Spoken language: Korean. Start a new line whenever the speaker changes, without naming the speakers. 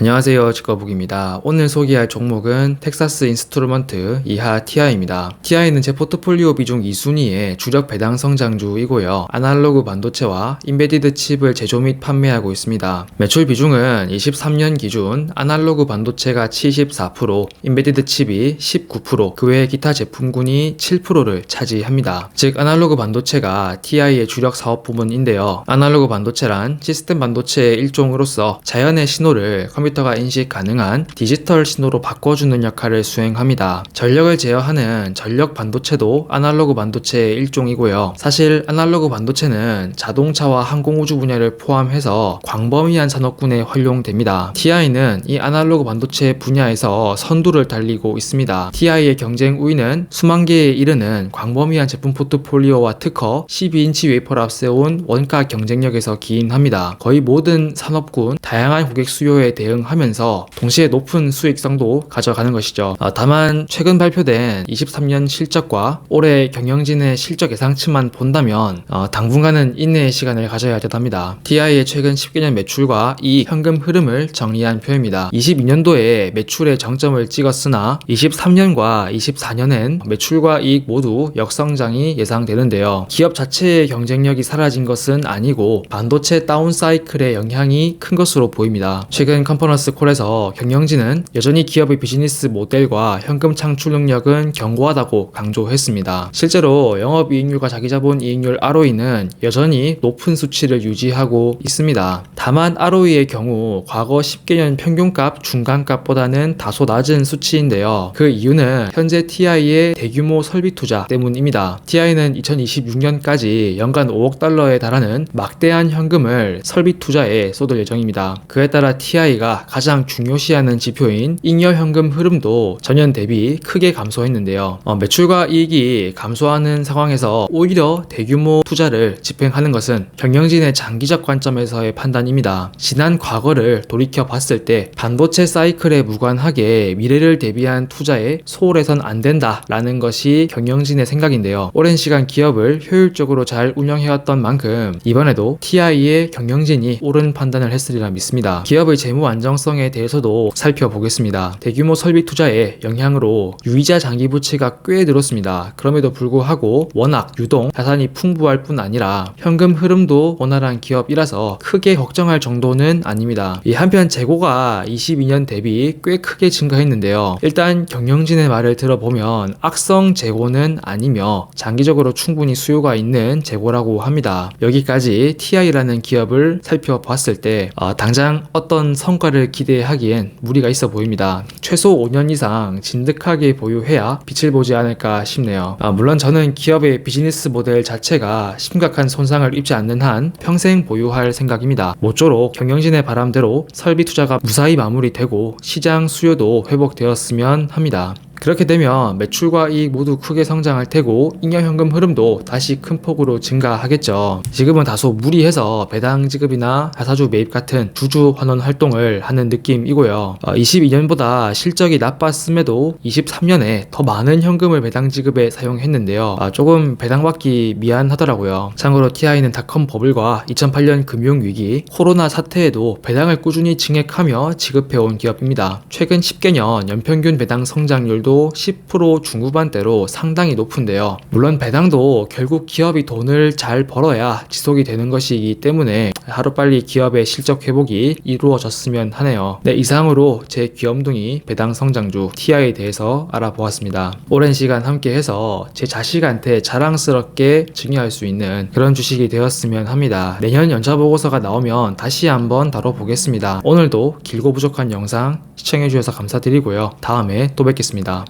안녕하세요 직거북입니다. 오늘 소개할 종목은 텍사스 인스트루먼트 이하 TI입니다. TI는 제 포트폴리오 비중 2순위의 주력 배당 성장주이고요. 아날로그 반도체와 인베디드 칩을 제조 및 판매하고 있습니다. 매출 비중은 23년 기준 아날로그 반도체가 74% 인베디드 칩이 19%그 외 기타 제품군이 7%를 차지합니다. 즉 아날로그 반도체가 TI의 주력 사업 부문인데요. 아날로그 반도체란 시스템 반도체의 일종으로서 자연의 신호를 컴퓨터 가 인식 가능한 디지털 신호로 바꿔주는 역할을 수행합니다. 전력을 제어하는 전력 반도체도 아날로그 반도체의 일종이고요. 사실 아날로그 반도체는 자동차와 항공우주 분야를 포함해서 광범위한 산업군에 활용됩니다. TI는 이 아날로그 반도체 분야에서 선두를 달리고 있습니다. TI의 경쟁 우위는 수만 개에 이르는 광범위한 제품 포트폴리오와 특허, 12인치 웨이퍼를 앞세운 원가 경쟁력에서 기인합니다. 거의 모든 산업군, 다양한 고객 수요에 대응 하면서 동시에 높은 수익성도 가져가는 것이죠. 아, 다만 최근 발표된 23년 실적과 올해 경영진의 실적 예상치만 본다면 어, 당분간은 인내의 시간을 가져야 된답니다. TI의 최근 10개년 매출과 이 현금 흐름을 정리한 표입니다. 22년도에 매출의 정점을 찍었으나 23년과 24년엔 매출과 이익 모두 역성장이 예상되는데요. 기업 자체의 경쟁력이 사라진 것은 아니고 반도체 다운 사이클의 영향이 큰 것으로 보입니다. 최근 컨퍼 런스 콜에서 경영진은 여전히 기업의 비즈니스 모델과 현금 창출 능력은 견고하다고 강조했습니다. 실제로 영업이익률과 자기자본 이익률 ROE는 여전히 높은 수치를 유지하고 있습니다. 다만 ROE의 경우 과거 10개년 평균값, 중간값보다는 다소 낮은 수치인데요. 그 이유는 현재 TI의 대규모 설비 투자 때문입니다. TI는 2026년까지 연간 5억 달러에 달하는 막대한 현금을 설비 투자에 쏟을 예정입니다. 그에 따라 TI가 가장 중요시하는 지표인 잉여 현금 흐름도 전년 대비 크게 감소했는데요. 어, 매출과 이익이 감소하는 상황에서 오히려 대규모 투자를 집행하는 것은 경영진의 장기적 관점에서의 판단입니다. 지난 과거를 돌이켜 봤을 때 반도체 사이클에 무관하게 미래를 대비한 투자에 소홀해선 안 된다라는 것이 경영진의 생각인데요. 오랜 시간 기업을 효율적으로 잘 운영해왔던 만큼 이번에도 TI의 경영진이 옳은 판단을 했으리라 믿습니다. 기업의 재무 안정 성에 대해서도 살펴보겠습니다. 대규모 설비 투자의 영향으로 유이자 장기 부채가 꽤 늘었습니다. 그럼에도 불구하고 워낙 유동 자산이 풍부할 뿐 아니라 현금 흐름도 원활한 기업이라서 크게 걱정할 정도는 아닙니다. 이 한편 재고가 22년 대비 꽤 크게 증가했는데요. 일단 경영진의 말을 들어보면 악성 재고는 아니며 장기적으로 충분히 수요가 있는 재고라고 합니다. 여기까지 TI라는 기업을 살펴봤을 때 어, 당장 어떤 성과 를 기대하기엔 무리가 있어 보입니다. 최소 5년 이상 진득하게 보유해야 빛을 보지 않을까 싶네요. 아, 물론 저는 기업의 비즈니스 모델 자체가 심각한 손상을 입지 않는 한 평생 보유할 생각입니다. 모쪼록 경영진의 바람대로 설비 투자가 무사히 마무리되고 시장 수요도 회복되었으면 합니다. 그렇게 되면 매출과 이익 모두 크게 성장할 테고 잉여 현금 흐름도 다시 큰 폭으로 증가하겠죠. 지금은 다소 무리해서 배당 지급이나 자사주 매입 같은 주주 환원 활동을 하는 느낌이고요. 어, 22년보다 실적이 나빴음에도 23년에 더 많은 현금을 배당 지급에 사용했는데요. 아, 조금 배당받기 미안하더라고요. 참고로 TI는 닷컴 버블과 2008년 금융위기, 코로나 사태에도 배당을 꾸준히 증액하며 지급해온 기업입니다. 최근 10개년 연평균 배당 성장률도 배당도 10% 중후반대로 상당히 높은데요. 물론 배당도 결국 기업이 돈을 잘 벌어야 지속이 되는 것이기 때문에 하루빨리 기업의 실적 회복이 이루어졌으면 하네요. 네, 이상으로 제 귀염둥이 배당 성장주 TI에 대해서 알아보았습니다. 오랜 시간 함께 해서 제 자식한테 자랑스럽게 증여할 수 있는 그런 주식이 되었으면 합니다. 내년 연차 보고서가 나오면 다시 한번 다뤄보겠습니다. 오늘도 길고 부족한 영상 시청해주셔서 감사드리고요. 다음에 또 뵙겠습니다.